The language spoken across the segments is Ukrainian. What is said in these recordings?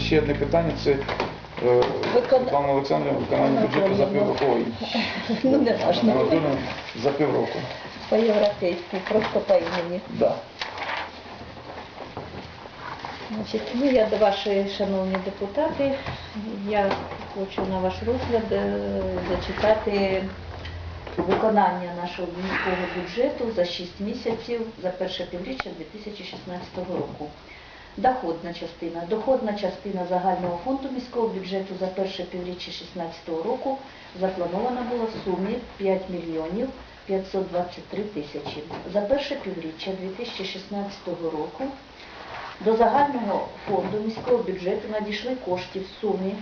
ще одне питання, це е, Викона- Олександрівна виконання бюджету за півроку. Ой, Ну, не важно. Анатоліївна, за півроку. По-європейськи, просто по імені. Да. Значить, ну я до вашої, шановні депутати, я хочу на ваш розгляд е, зачитати виконання нашого міського бюджету за 6 місяців за перше півріччя 2016 року. Доходна частина. Доходна частина загального фонду міського бюджету за перше півріччя 2016 року запланована була в сумі 5 мільйонів 523 тисячі. За перше півріччя 2016 року до загального фонду міського бюджету надійшли кошти в сумі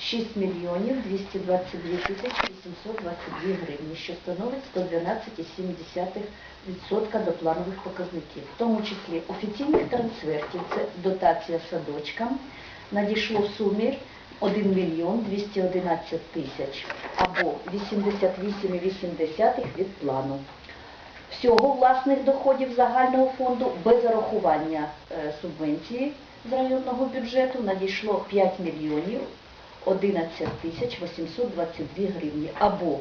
6 мільйонів 222 тисячі 822 гривні, що становить 112,7% до планових показників. В тому числі офіційних трансфертів, це дотація садочкам, надійшло в сумі 1 мільйон 211 тисяч або 88,8 від плану. Всього власних доходів загального фонду без зарахування е, субвенції з районного бюджету надійшло 5 мільйонів 11 тисяч 822 гривні або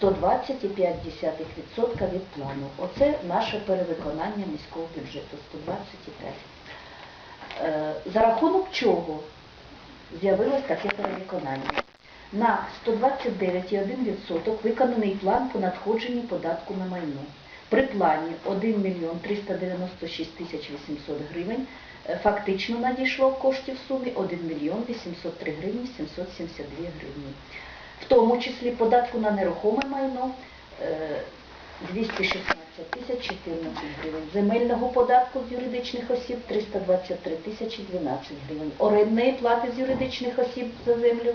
120,5% від плану. Оце наше перевиконання міського бюджету 125. Е, За рахунок чого з'явилось таке перевиконання? На 129,1% виконаний план по надходженню податку на майно. При плані 1 мільйон 396 тисяч 800 гривень е, фактично надійшло коштів в сумі 1 мільйон 803 гривні 772 гривні. В тому числі податку на нерухоме майно е, 216 тисяч 14 гривень, земельного податку з юридичних осіб 323 тисячі 12 гривень, орендної плати з юридичних осіб за землю е,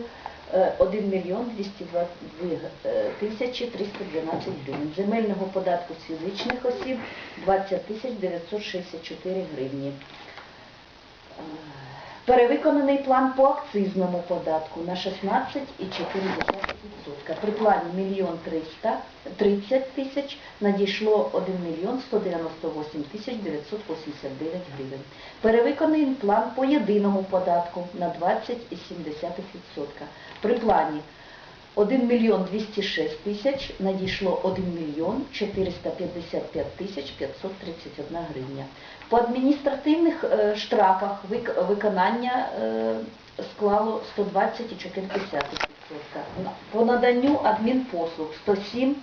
1 мільйон 222 е, тисячі 312 гривень, земельного податку з фізичних осіб 20 тисяч 964 гривні. Перевиконаний план по акцизному податку на 16,4%. При плані 1 300 30 тисяч надійшло 1 мільйон 198 тисяч 989 гривень. Перевиконаний план по єдиному податку на 20,7%. При плані 1 мільйон 206 тисяч надійшло 1 мільйон 455 тисяч 531 гривня. По адміністративних е, штрафах виконання е, склало 120,4%. По наданню адмінпослуг 107,9%.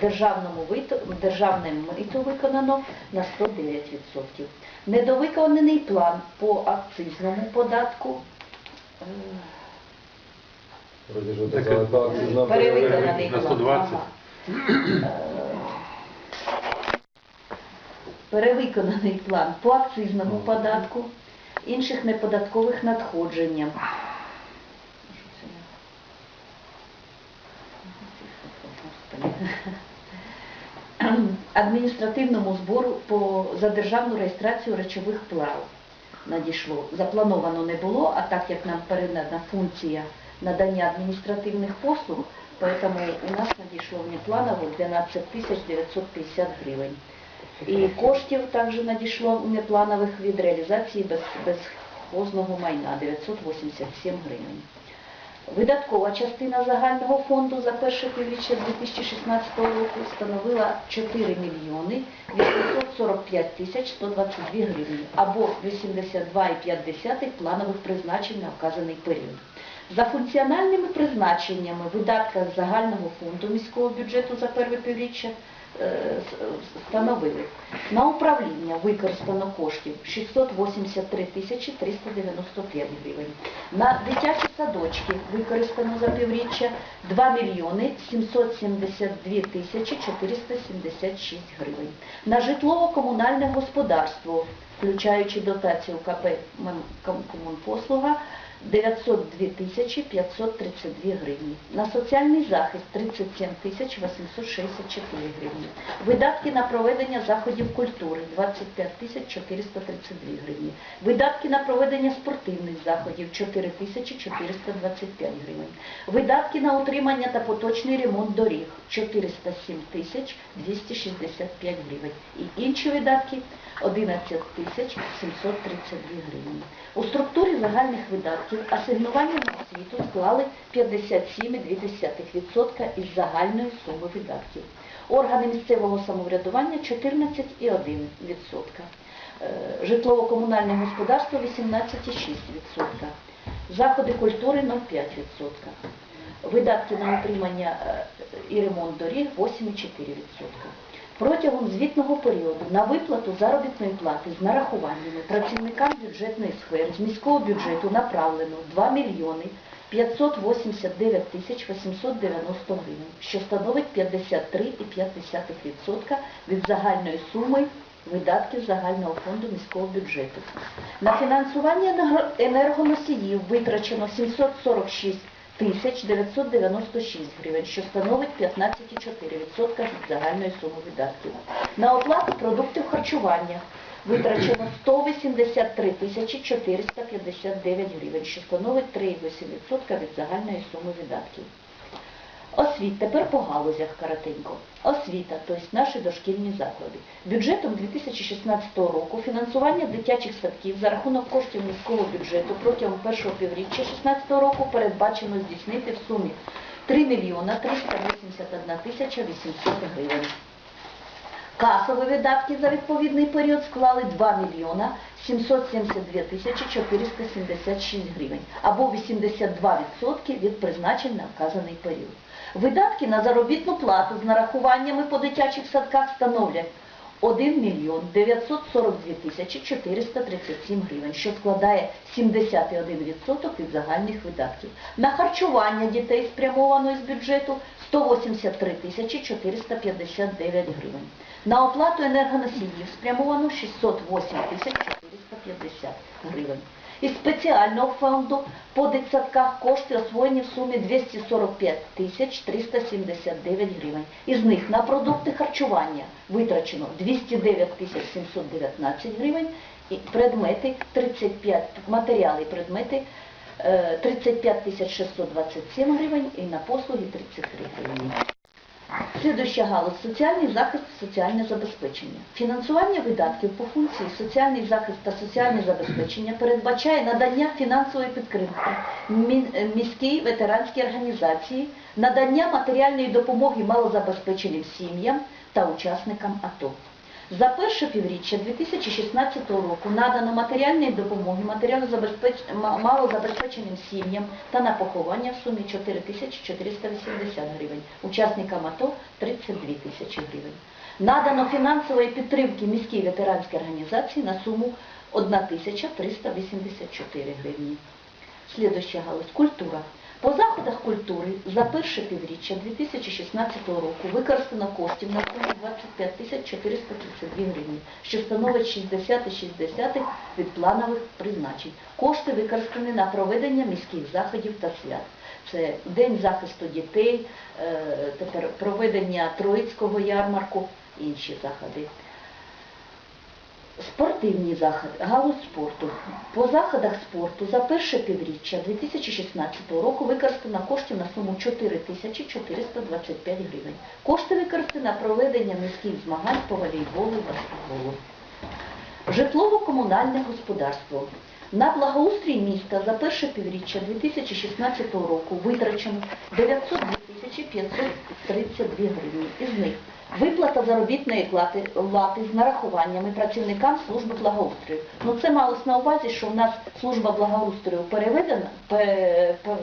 Державному вито- державне мито виконано на 109%. Недовиконаний план по акцизному податку Перевиконаний На план. 120? Е, Перевиконаний план по акцизному податку, інших неподаткових надходженням. Адміністративному збору по, за державну реєстрацію речових прав надійшло. Заплановано не було, а так як нам передана функція надання адміністративних послуг, поэтому у нас надійшло внепланово 12 тисяч 950 гривень. І коштів також надійшло внепланових від реалізації без, безхозного майна 987 гривень. Видаткова частина загального фонду за перше півріччя 2016 року становила 4 мільйони 845 тисяч 122 гривні або 82,5 планових призначень на вказаний період. За функціональними призначеннями видатка з загального фонду міського бюджету за перше півріччя е, становили на управління використано коштів 683 тисячі 395 гривень. На дитячі садочки використано за півріччя 2 мільйони 772 тисячі 476 гривень. На житлово-комунальне господарство, включаючи дотацію КП Комунпослуга, 902 тисячі 532 гривні. На соціальний захист 37 тисяч 864 гривні. Видатки на проведення заходів культури 25 тисяч 432 гривні. Видатки на проведення спортивних заходів 4 тисячі 425 гривень. Видатки на утримання та поточний ремонт доріг 407 тисяч 265 гривень. І інші видатки 11 тисяч 732 гривні. У структурі загальних видатків асигнування на освіту склали 57,2% із загальної суми видатків. Органи місцевого самоврядування 14,1%. Е, Житлово-комунальне господарство 18,6%. Заходи культури 0,5%. Видатки на утримання е, і ремонт доріг 8,4%. Протягом звітного періоду на виплату заробітної плати з нарахуваннями працівникам бюджетної сфери з міського бюджету направлено 2 мільйони 589 тисяч 890 гривень, що становить 53,5% від загальної суми видатків загального фонду міського бюджету. На фінансування енергоносіїв витрачено 746 тисяч 996 гривень, що становить 15,4% від загальної суми видатків. На оплату продуктів харчування витрачено 183 тисячі 459 гривень, що становить 3,8% від загальної суми видатків. Освіт, тепер по галузях коротенько. Освіта, тобто наші дошкільні заклади. Бюджетом 2016 року фінансування дитячих садків за рахунок коштів міського бюджету протягом першого півріччя 2016 року передбачено здійснити в сумі 3 мільйона 381 тисяча 800 гривень. Касові видатки за відповідний період склали 2 мільйона 772 тисячі 476 гривень, або 82% від призначень на вказаний період. Видатки на заробітну плату з нарахуваннями по дитячих садках становлять 1 мільйон 942 тисячі 437 гривень, що складає 71% від загальних видатків. На харчування дітей спрямовано із бюджету 183 тисячі 459 гривень. На оплату енергоносіїв спрямовано 608 тисяч 450 гривень. Із спеціального фонду по дитсадках кошти освоєні в сумі 245 тисяч 379 гривень. Із них на продукти харчування витрачено 209 тисяч 719 гривень, і предмети 35, матеріали і предмети е, 35 тисяч 627 гривень і на послуги 33 гривні. Слідуюча галузь – соціальний захист та соціальне забезпечення. Фінансування видатків по функції соціальний захист та соціальне забезпечення передбачає надання фінансової підтримки міській ветеранській організації, надання матеріальної допомоги малозабезпеченим сім'ям та учасникам АТО. За перше півріччя 2016 року надано матеріальної допомоги малозабезпеченим сім'ям та на поховання в сумі 4 480 гривень, учасникам АТО 32 тисячі гривень. Надано фінансової підтримки міській ветеранській організації на суму 1 тисяча 384 гривні. Слідуща галузь – культура. По заходах культури за перше півріччя 2016 року використано коштів на суму 25 тисяч 432 гривні, що становить 60,6 від планових призначень. Кошти використані на проведення міських заходів та свят. Це День захисту дітей, е, тепер проведення Троїцького ярмарку, інші заходи. Спортивні заходи, галузь спорту. По заходах спорту за перше півріччя 2016 року використано коштів на суму 4 тисячі 425 гривень. Кошти використані на проведення міських змагань по волейболу і баскетболу. Житлово-комунальне господарство. На благоустрій міста за перше півріччя 2016 року витрачено 902 532 гривні. Із них виплата заробітної плати, плати з нарахуваннями працівникам служби благоустрою. Ну це малось на увазі, що в нас служба благоустрою переведена, пе- пе-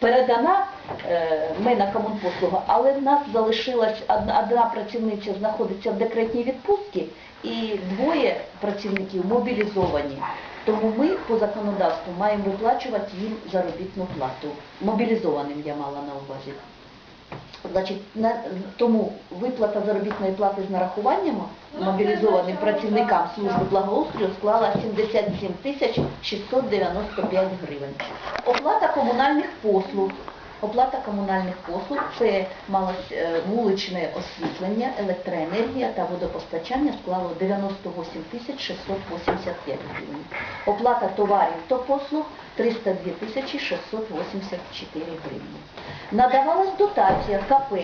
передана е, ми на комунпослугу, але в нас залишилась одна, одна працівниця знаходиться в декретній відпустці і двоє працівників мобілізовані. Тому ми по законодавству маємо виплачувати їм заробітну плату. Мобілізованим я мала на увазі. Значить, на, тому виплата заробітної плати з нарахуваннями мобілізованим працівникам служби благоустрою склала 77 тисяч 695 гривень. Оплата комунальних послуг. Оплата комунальних послуг це е, вуличне освітлення, електроенергія та водопостачання склало 98 тисяч 685 гривень. Оплата товарів та послуг 302 тисячі 684 гривні. Надавалась дотація КП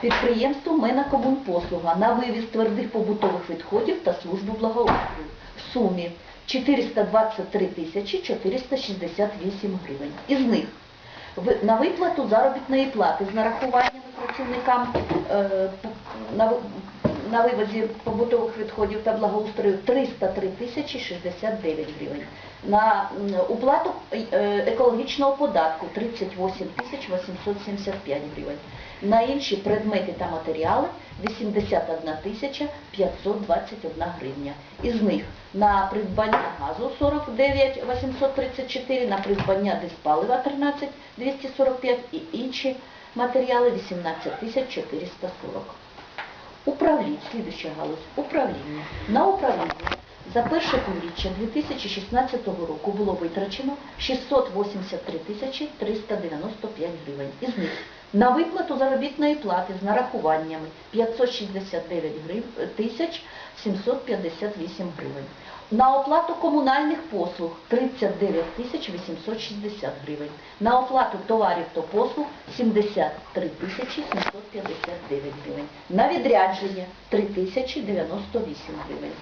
підприємству Менакомунпослуга на вивіз твердих побутових відходів та службу благоустрою в сумі 423 тисячі 468 гривень. Із них на виплату заробітної плати з нарахуваннями працівникам е, на, вивозі побутових відходів та благоустрою 303 тисячі 69 гривень. На уплату е, екологічного податку 38 тисяч 875 гривень. На інші предмети та матеріали 81 тисяча 521 гривня. Із них на придбання газу 49 834, на придбання диспалива 13 245 і інші матеріали 18 тисяч 440. Управління, слідуща галузь, управління. На управління за перше півріччя 2016 року було витрачено 683 тисячі 395 гривень. Із них на виплату заробітної плати з нарахуваннями 569 тисяч 758 гривень. На оплату комунальних послуг 39 тисяч 860 гривень. На оплату товарів та послуг 73 тисячі 759 гривень. На відрядження 3 тисячі 98 гривень.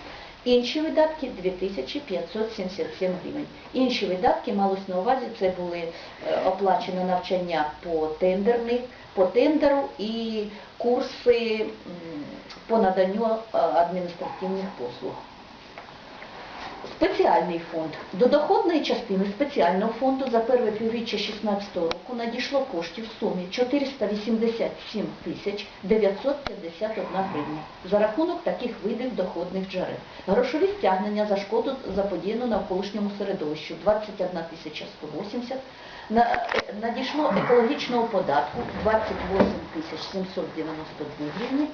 Інші видатки 2577 гривень. Інші видатки малось на увазі, це були е, оплачені навчання по тендерних, по тендеру і курси по наданню е, адміністративних послуг. Спеціальний фонд. До доходної частини спеціального фонду за перше півріччя 2016 року надійшло коштів в сумі 487 тисяч 951 гривня за рахунок таких видів доходних джерел. Грошові стягнення за шкоду заподіяну навколишньому середовищу 21 тисяча 180 е, надійшло екологічного податку 28 тисяч 792 гривні.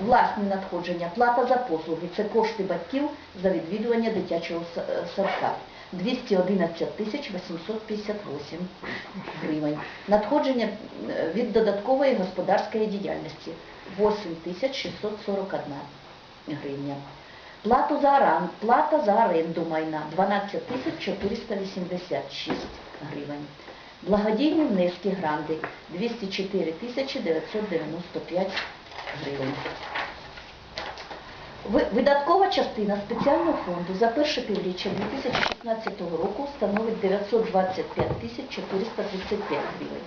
Власні надходження, плата за послуги – це кошти батьків за відвідування дитячого е, садка. 211 тисяч 858 гривень. Надходження е, від додаткової господарської діяльності – 8 тисяч 641 гривня. Плату за оран, плата за оренду майна – 12 тисяч 486 гривень. Благодійні внески гранди – 204 тисячі 995 гривень. Ви- Видаткова частина спеціального фонду за перше півріччя 2016 року становить 925 тисяч 435 гривень.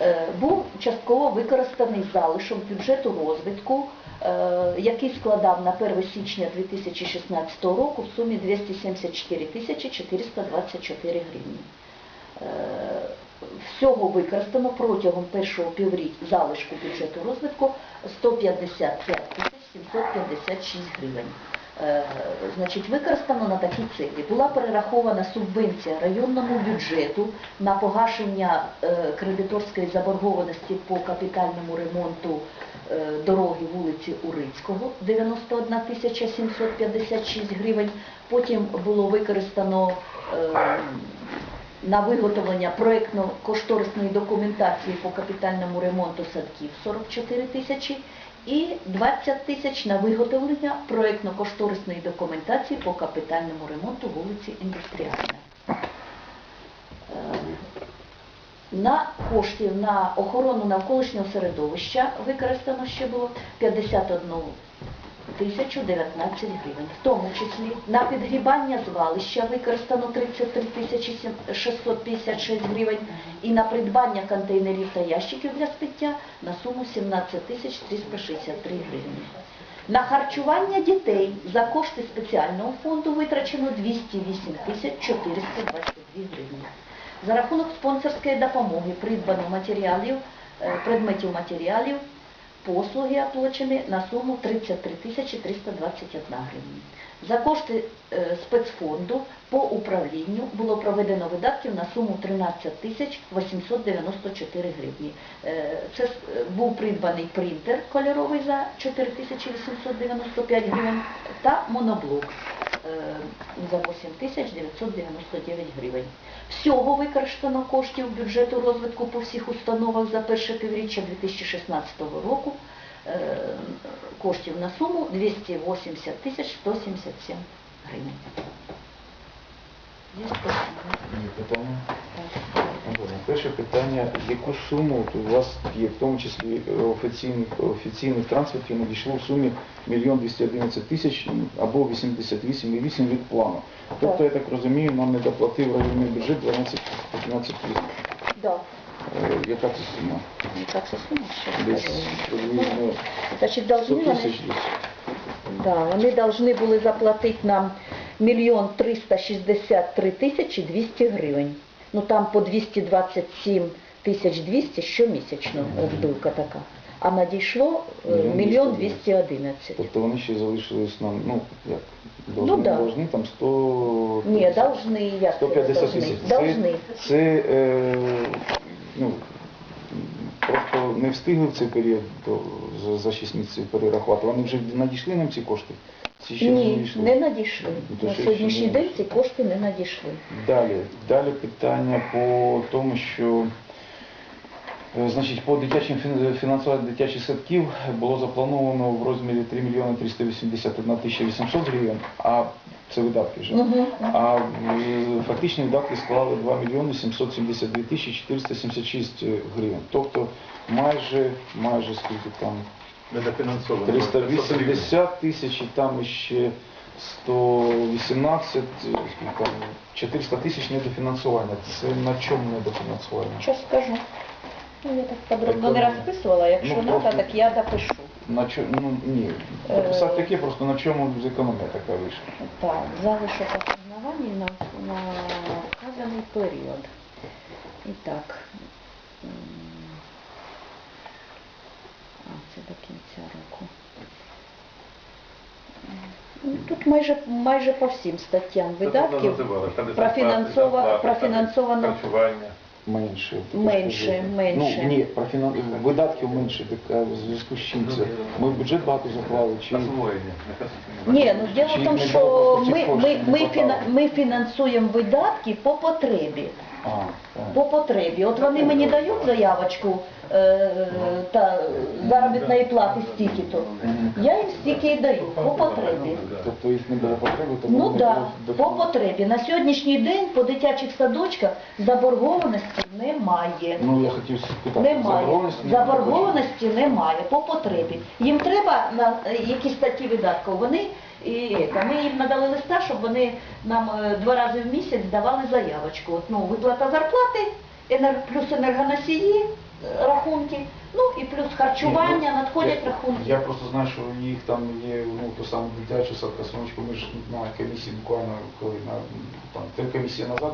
Е, Був частково використаний залишок бюджету розвитку, е, який складав на 1 січня 2016 року в сумі 274 тисячі 424 гривні. Всього використано протягом першого півріччя залишку бюджету розвитку 155 тисяч 756 гривень. Е, Значить, використано на такі цілі. Була перерахована субвенція районному бюджету на погашення е, кредиторської заборгованості по капітальному ремонту е, дороги вулиці Урицького 91 тисяча 756 гривень. Потім було використано на виготовлення проєктно-кошторисної документації по капітальному ремонту садків 44 тисячі і 20 тисяч на виготовлення проєктно-кошторисної документації по капітальному ремонту вулиці Індустріальна. Е, На коштів на охорону навколишнього середовища використано ще було 51 тисячу 19 гривень. В тому числі на підгрібання звалища використано 33 тисячі 656 гривень і на придбання контейнерів та ящиків для спиття на суму 17 тисяч 363 гривні. На харчування дітей за кошти спеціального фонду витрачено 208 тисяч 422 гривні. За рахунок спонсорської допомоги придбано матеріалів, е, предметів матеріалів послуги оплачені на суму 33 321 гривня. За кошти е, спецфонду по управлінню було проведено видатків на суму 13 тисяч 894 гривні. Е, Це е, був придбаний принтер кольоровий за 4 тисячі 895 гривень та моноблок е, за 8 тисяч 999 гривень. Всього використано коштів бюджету розвитку по всіх установах за перше півріччя 2016 року коштів на суму 280 тисяч 177 гривень. Питання? Добре. Перше питання, яку суму от у вас є, в тому числі е, офіційних, офіційних трансфертів надійшло в сумі 1 211 тисяч або 88,8 від плану. Тобто, я так розумію, нам не доплатив районний бюджет 12-15 тисяч. Да. Е, Яка це сума? Так, це сума, Десь приблизно Значить, 100 должны вони, тисяч десь. да, вони должны були заплатити нам мільйон 363 тисячі 200 гривень. Ну там по 227 тисяч 200 щомісячно розбивка така. А надійшло е, Мільйон мільйон 211. 211. Тобто вони ще залишились нам, ну, як, Ну, должны, да. должны там 100... Ні, должны, як це 150 должны? тисяч. Должны. Це, це е, ну, просто не встигли в цей період до, за, за 6 місяців перерахувати. Вони вже надійшли нам ці кошти? Ці ще не Ні, не надійшли. На сьогоднішній не день ці кошти не надійшли. Далі, далі питання по тому, що е, значить, по дитячим фін- фінансуванню дитячих садків було заплановано в розмірі 3 мільйони 381 тисяча 800 гривень, а це видатки вже. Угу. А е, фактичні видатки склали 2 мільйони 772 тисячі 476 гривень. Тобто майже, майже скільки там, Недофінансовано. 380 тисяч і там ще 118, е, скільки там, 400 тисяч недофінансування. Це на чому недофінансування? Що скажу? Ну, я так подробно не розписувала, якщо Ну, треба, просто- так я допишу. На чому, ну ні, Е. дописати таке, просто на чому зекономія така вийшла. Так, залишок ассигнований на, на вказаний період. І так. м, А, це до кінця року. Ну, Тут майже, майже по всім статтям видатків профінансова- профінансовано Харчування. Менше. Менше, менше. Ну, ні, профінан... видатків менше, так в зв'язку з чим це? Ми в бюджет багато заклали, чи... Ні, ну діло в тому, що ми, ми, ми, ми фінансуємо видатки по потребі. По потребі. От вони мені дають заявочку е, та заробітної плати стільки-то. Я їм стільки і даю по потребі. Тобто їх не було потреби, тому Ну так, по потребі. На сьогоднішній день по дитячих садочках заборгованості немає. Ну, я хотів спитати, Немає. заборгованості немає? Заборгованості немає по потребі. Їм треба на е, якісь статті видатків. Вони і це, ми їм надали листа, щоб вони нам е, два рази в місяць давали заявочку. От, ну, виплата зарплати, енер- плюс енергоносії, рахунки, ну і плюс харчування, надходять я, рахунки. Я просто знаю, що у них там є ну, то саме дитячу садка сонечко. Ми ж на комісії буквально коли на там три комісії назад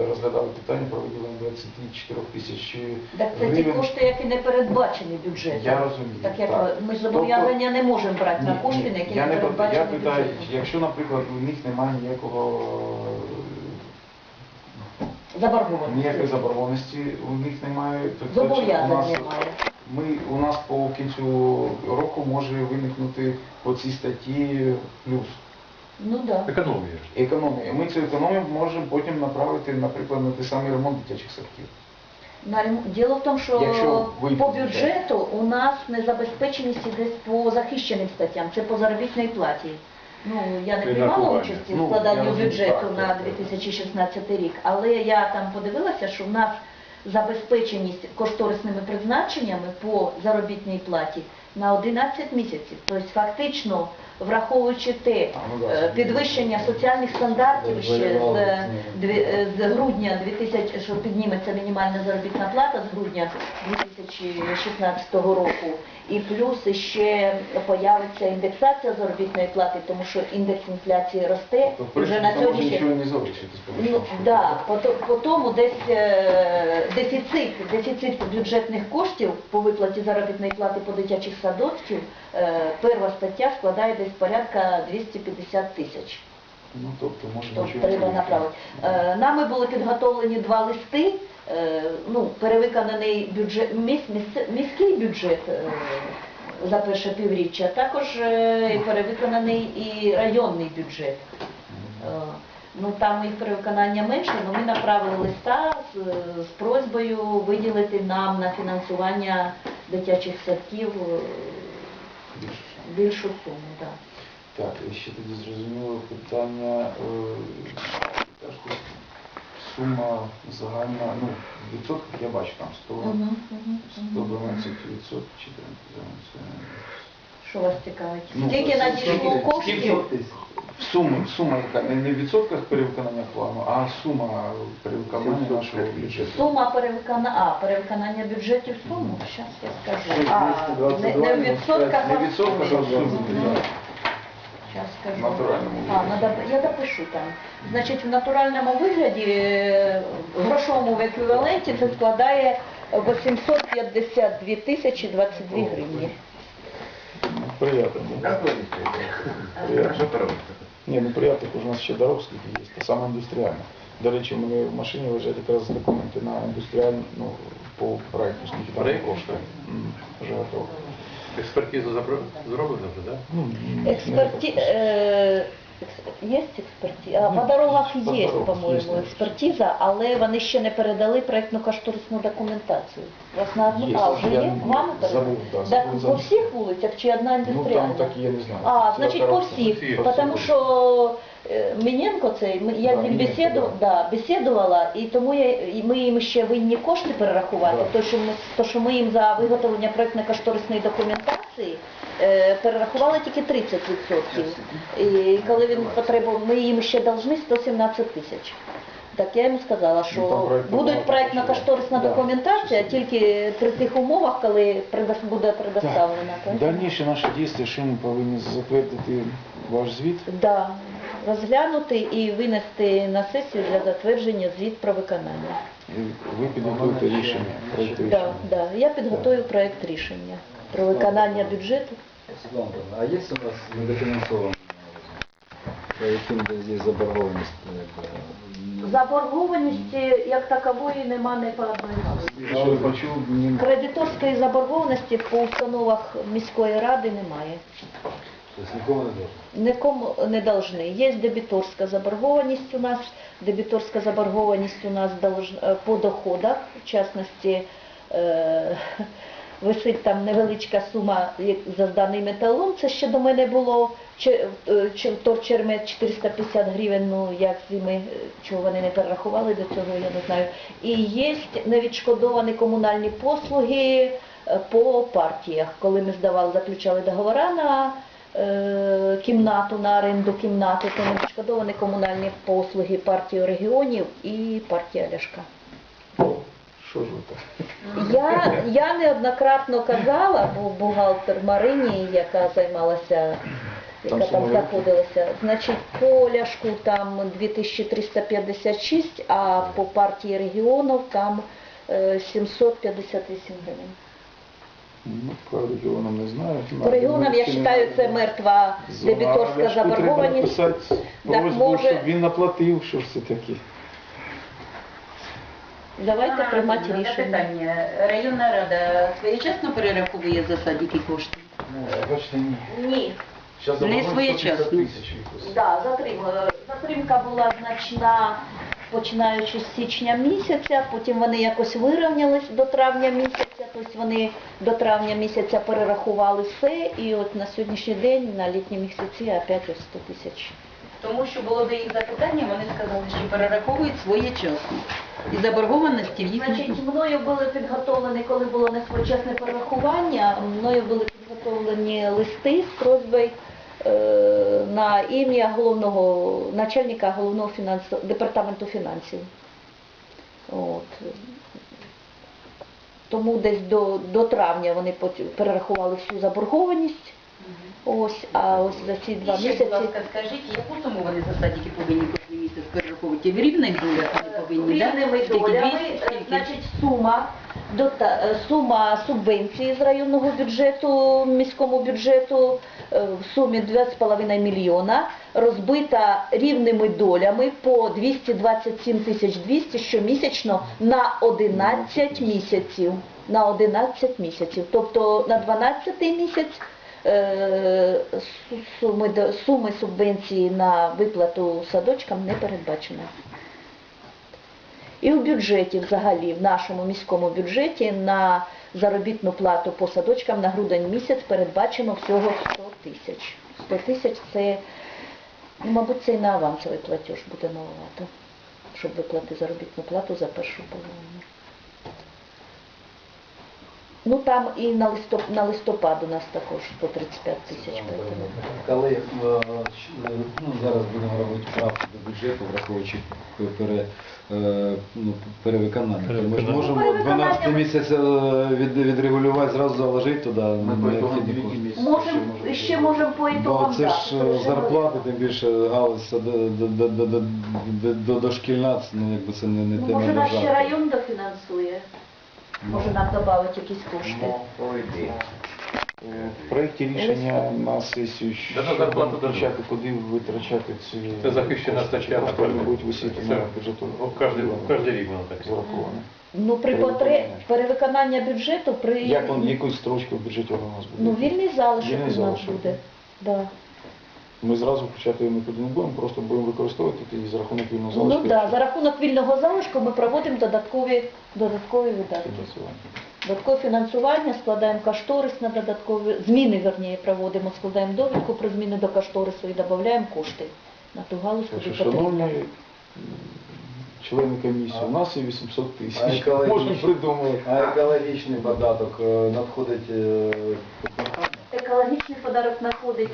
е, розглядали питання про виділення 24 тисяч Так це ті кошти, які не передбачені бюджетом. Я розумію, Так як так. ми зобов'язання не можемо брати на кошти, ні, на які я не передбачені я питаю, бюджетом. якщо, наприклад, у них немає ніякого Заборгованості. ніякої заборгованості, у них немає, то Зобов'язань у нас, немає. ми, у нас по кінцю року може виникнути по цій статті плюс Ну так. Да. Економія. економія. Ми цю економію можемо потім направити, наприклад, на той самий ремонт дитячих садків. На Діло в тому, що Якщо ви по бюджету у нас незабезпеченість іде по захищеним статтям, це по заробітній платі. Ну, я не приймала участі Ну, в складанні я бюджету так, на так, так. 2016 рік, але я там подивилася, що в нас забезпеченість кошторисними призначеннями по заробітній платі на 11 місяців. Тобто фактично враховуючи те ну е, підвищення соціальних стандартів ще з, Воювали е, з е, грудня 2000, що підніметься мінімальна заробітна плата з грудня 2016 року, і плюс ще появиться індексація заробітної плати, тому що індекс інфляції росте То, в вже на не залишитись. Ну, да, по, тому десь е, дефіцит, дефіцит бюджетних коштів по виплаті заробітної плати по дитячих садочків, е, перша стаття складає десь порядка 250 тисяч. Ну, тобто, може, Тобто треба направити. Е, Нами були підготовлені два листи. Е, Ну, перевиконаний бюджет, міс, місце- міський бюджет е, за перше півріччя, також е, перевиконаний і районний бюджет. Е, Ну там їх перевиконання менше, але ми направили листа з, з просьбою виділити нам на фінансування дитячих садків е. більшу суму. Да. Так, і ще тоді зрозуміло питання, е, кажете, сума загальна, ну, в відсотках я бачу там 100, Мгм, мгм, мгм. 112 відсотків, чи там, це, Що вас цікавить? Ну, Скільки надійшло Скільки- коштів? сума, сума яка, не, не в відсотках перевиконання плану, а сума перевиконання нашого бюджету. Сума перевиконання, а, перевиконання бюджетів суму, зараз я скажу. Ну, А, не, не в відсотках, Не а в відсотках, а в сумі. Зараз скажу. Натуральному А, вигляді. надо, я допишу там. Значить, в натуральному вигляді, е, в грошовому еквіваленті це складає 852 тисячі 22 гривні. Ну, Приятно. Как вы Приятно. Що переводите? Ні, ну приятно, у нас ще дорог скільки є, та саме індустріальна. До речі, у мене в машині лежать якраз документи на індустріальну, ну, по проекту, скільки там Проект? коштує. М, Вже готово. Експертизу зроблена вже, так? Ну, не Експерті... Е... Є експертиза? Ну, по дорогах є, по-моєму, експертиза, але вони ще не передали проєктно-кошторисну документацію. У вас на одну а, вже є? Вам забув, да, Так, забув, по всіх вулицях чи одна Ну там так я не знаю. А, значить по всіх, потому що е, Міненко цей, я з ним бесіду, да, бесідувала, і тому я, і ми їм ще винні кошти перерахувати, то, що ми, то, що ми їм за виготовлення проєктно-кошторисної документації перерахували тільки 30%. І коли він потребував, ми їм ще должны 117 тисяч. Так я йому сказала, що Ну, там проєктна проєктно-кошторисна да. документація тільки при тих умовах, коли предос- буде предоставлена. Так, Дальніші наші дії, що ми повинні затвердити ваш звіт. Да, розглянути і винести на сесію для затвердження звіт про виконання. І ви підготуєте рішення, Да, да. Я підготую проєкт рішення про виконання бюджету. Светлана Павловна, а есть у нас недофинансованные по яким здесь заборгованность? якби, Заборгованості як такової нема не по одній галузі. Я почув, ні, Кредиторської заборгованості по установах міської ради немає. тобто нікому не должно. Нікому не должны. Є дебіторська заборгованість у нас. Дебіторська заборгованість у нас е, по доходах, в частності е, висить там невеличка сума за зданий металом. Це ще до мене було Че- е, че- 450 гривень, ну як зими, е, чого вони не перерахували до цього, я не знаю. І є невідшкодовані комунальні послуги е, по партіях, коли ми здавали, заключали договори на е, кімнату, на оренду кімнати, то не відшкодовані комунальні послуги партії регіонів і партія Ляшка. Що ж ви так? Я, я неоднократно казала, бо бухгалтер Марині, яка займалася, яка Там там сума знаходилася, значить по Ляшку там 2356, а по партії регіонів там е, 758 гривень. Ну, по регіонам не знаю. По регіонам, я вважаю, це мертва дебіторська Треба заборгованість. написати Так, просьбу, може- щоб він наплатив, що ж це таке. Давайте приймати ну, рішення. Районна рада своєчасно перераховує за садики кошти? Ну, бачите, ні. Ні. Зараз Не своєчасно. 150 тисяч якось. Да, затримка. Затримка була значна, починаючи з січня місяця, потім вони якось вирівнялись до травня місяця, тобто вони до травня місяця перерахували все, і от на сьогоднішній день, на літні місяці, опять ось 100 тисяч. Тому що було до їх запитання, вони сказали, що перераховують своєчасно. І заборгованості в їх не Значить, мною були підготовлені, коли було несвоєчасне перерахування, мною були підготовлені листи з просьбою е, на ім'я головного начальника головного фінансу, департаменту фінансів. От. Тому десь до, до травня вони перерахували всю заборгованість. Ось, а ось за ці два ще, місяці. будь ласка, скажіть, яку суму вони за садики повинні кожен місяць перераховувати? В рівних долях вони повинні, так? Рівними долями, е, значить, сума, дота- е, сума субвенції з районного бюджету, міському бюджету е, в сумі 2,5 мільйона, розбита рівними долями по 227 тисяч 200 щомісячно на 11 місяців. На 11 місяців. Тобто на 12 місяць суми, суми субвенції на виплату садочкам не передбачено. І в бюджеті взагалі, в нашому міському бюджеті на заробітну плату по садочкам на грудень місяць передбачено всього 100 тисяч. 100 тисяч це, ну, мабуть, це і на авансовий платеж буде маловато, щоб виплати заробітну плату за першу половину. Ну там і на, листоп, на листопад у нас також 135 тисяч. поэтому. Коли е, ну, зараз будемо робити правки до бюджету, враховуючи пере, е, ну, перевиконання, то ми ж можемо 12 ми- місяць е, від, відрегулювати, зразу заложити туди необхідні кошти. Можемо, ще можемо по ітогам це дати, ж зарплати, тим більше галузь до, до, до, до, до, до, до, дошкільна, ну, якби це не, не Ну, тема може наш ще держави. район дофінансує, може нам додати якісь кошти. Е, В проєкті рішення на сесію, щоб витрачати, куди витрачати ці Це захищена стаття, просто вони будуть висіти на бюджету. в кожний, рік воно так. зараховане. Ну, при потре... перевиконання бюджету, при Як он, якою строчкою в бюджеті у нас буде? ну, вільний залишок у нас буде. Да. Ми зразу включати його нікуди не будемо, просто будемо використовувати тоді за рахунок вільного Ну залишку. да, за рахунок вільного залишку ми проводимо додаткові, додаткові видатки. фінансування. Додаткове фінансування, складаємо кошторис на додаткові, зміни, верніше, проводимо, складаємо довідку про зміни до кошторису і додаємо кошти на ту галузь, куди потрібно. шановні члени комісії, у нас є 800 тисяч. Можемо придумати. А екологічний податок е, надходить е? Екологічний подарок надходить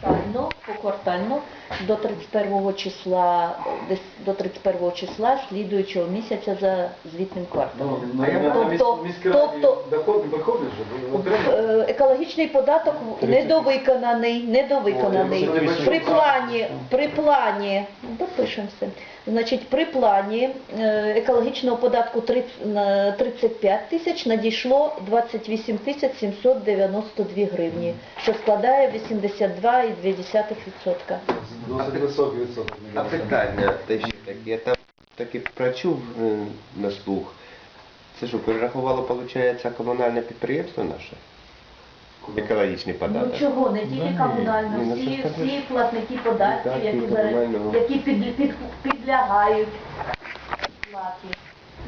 cortando o cortando до 31 числа, десь до 31 числа слідуючого місяця за звітним кварталом. Ну, на, на, на міс- Тобто- міськраді тобто- доход виходить отримуєте? Е, Екологічний податок недовиконаний, недовиконаний. Ой, це При плані, при плані, допишемо все. Значить, при плані е, екологічного податку 30 на 35 тисяч надійшло 28 тисяч 792 гривні, що складає 82,2%. Досить високий відсоток. А питання те ще таке, я там таки прочув е, на слух. Це що, перерахувало, виходить, комунальне підприємство наше? Екологічний Ну податок. чого, не тільки Ні, ну, всі, це ж всі платники податків, Податки які, зараз- комунального. які під, під, підлягають платі.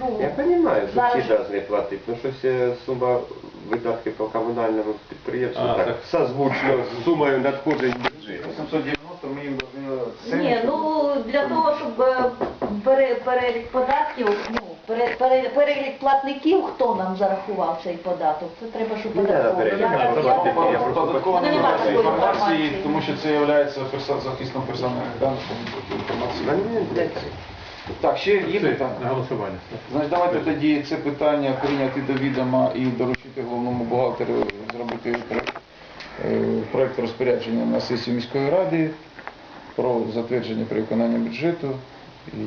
Ну, Я розумію, що Зараз- всі повинні платити, ну щось е, сума видатків по комунальному підприємству А, так, так. созвучно з сумою надходжень бюджету. 890 ми їм повинні... Ні, ну для того, щоб е, пере- перелік податків, ну, пере- пере- перелік платників, хто нам зарахував цей податок, це треба, щоб Ну, да, податковий. перелік. Я- я- Податковий, я- я просто Податково Мене немає немає такої інформації, інформації. тому що це є перса- захистом персональних даних, тому Так, ще є питання? на голосування. Значить, давайте тоді це питання прийняти до відома і доручити головному бухгалтеру зробити проект, е, проект розпорядження на сесію міської ради про затвердження при виконанні бюджету. І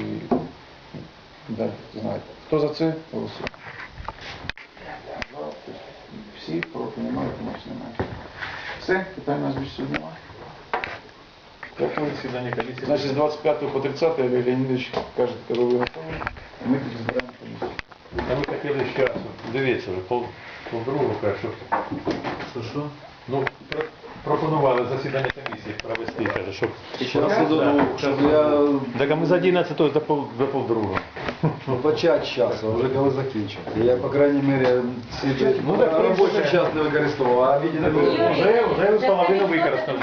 далі знаєте. Хто за це голосує? Всі проти немає, тому немає. Все, питань у нас більше сьогодні немає. Засідання комісії. Значить, з 25 по 30 Олег Леонідович каже, коли ви готові, ми збираємо комісію. А ми хотіли з часу. Дивіться, вже пол, полдругу першу. Що, що? Ну, пропонували засідання комісії провести, каже, щоб... Ще я додому, щоб я Так а ми з 11 до, пол, до полдруга. ну, почати з часу, а вже коли закінчити. Я, по крайній мірі, ці Ну, так, робочий час не використовував, а відділи... Вже, вже половину використано.